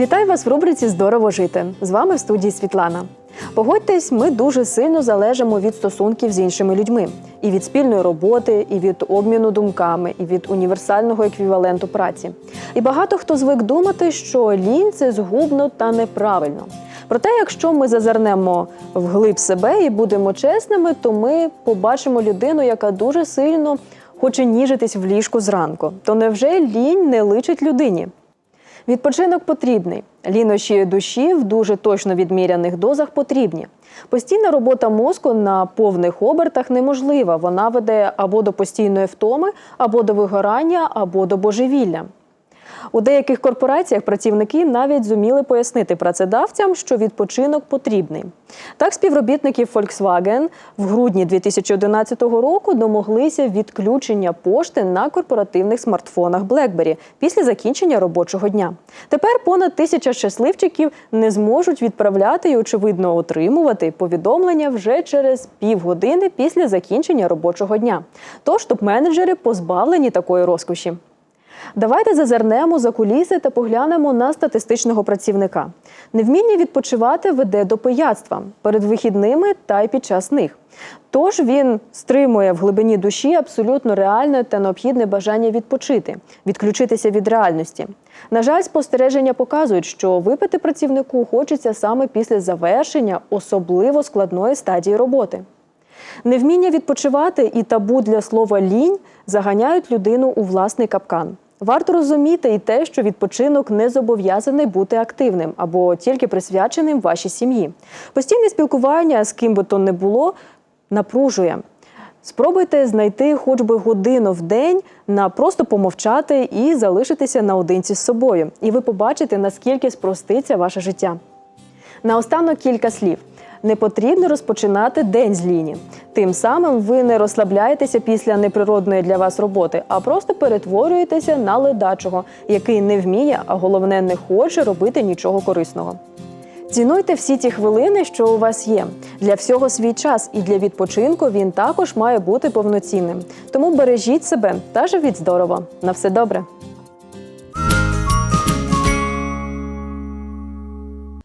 Вітаю вас в рубриці Здорово жити. З вами в студії Світлана. Погодьтесь, ми дуже сильно залежимо від стосунків з іншими людьми, і від спільної роботи, і від обміну думками, і від універсального еквіваленту праці. І багато хто звик думати, що лінь це згубно та неправильно. Проте, якщо ми зазирнемо вглиб себе і будемо чесними, то ми побачимо людину, яка дуже сильно хоче ніжитись в ліжку зранку. То невже лінь не личить людині? Відпочинок потрібний. Лінощі душі в дуже точно відміряних дозах потрібні. Постійна робота мозку на повних обертах неможлива. Вона веде або до постійної втоми, або до вигорання, або до божевілля. У деяких корпораціях працівники навіть зуміли пояснити працедавцям, що відпочинок потрібний. Так, співробітники Volkswagen в грудні 2011 року домоглися відключення пошти на корпоративних смартфонах BlackBerry після закінчення робочого дня. Тепер понад тисяча щасливчиків не зможуть відправляти і, очевидно, отримувати повідомлення вже через півгодини після закінчення робочого дня. Тож топ-менеджери позбавлені такої розкоші. Давайте зазирнемо за куліси та поглянемо на статистичного працівника. Невміння відпочивати веде до пияцтва перед вихідними та й під час них. Тож він стримує в глибині душі абсолютно реальне та необхідне бажання відпочити, відключитися від реальності. На жаль, спостереження показують, що випити працівнику хочеться саме після завершення особливо складної стадії роботи. Невміння відпочивати і табу для слова лінь заганяють людину у власний капкан. Варто розуміти і те, що відпочинок не зобов'язаний бути активним або тільки присвяченим вашій сім'ї. Постійне спілкування з ким би то не було напружує. Спробуйте знайти хоч би годину в день на просто помовчати і залишитися наодинці з собою. І ви побачите, наскільки спроститься ваше життя. Наостанок кілька слів. Не потрібно розпочинати день з ліні. Тим самим ви не розслабляєтеся після неприродної для вас роботи, а просто перетворюєтеся на ледачого, який не вміє, а головне не хоче робити нічого корисного. Цінуйте всі ті хвилини, що у вас є. Для всього свій час, і для відпочинку він також має бути повноцінним. Тому бережіть себе та живіть здорово. На все добре.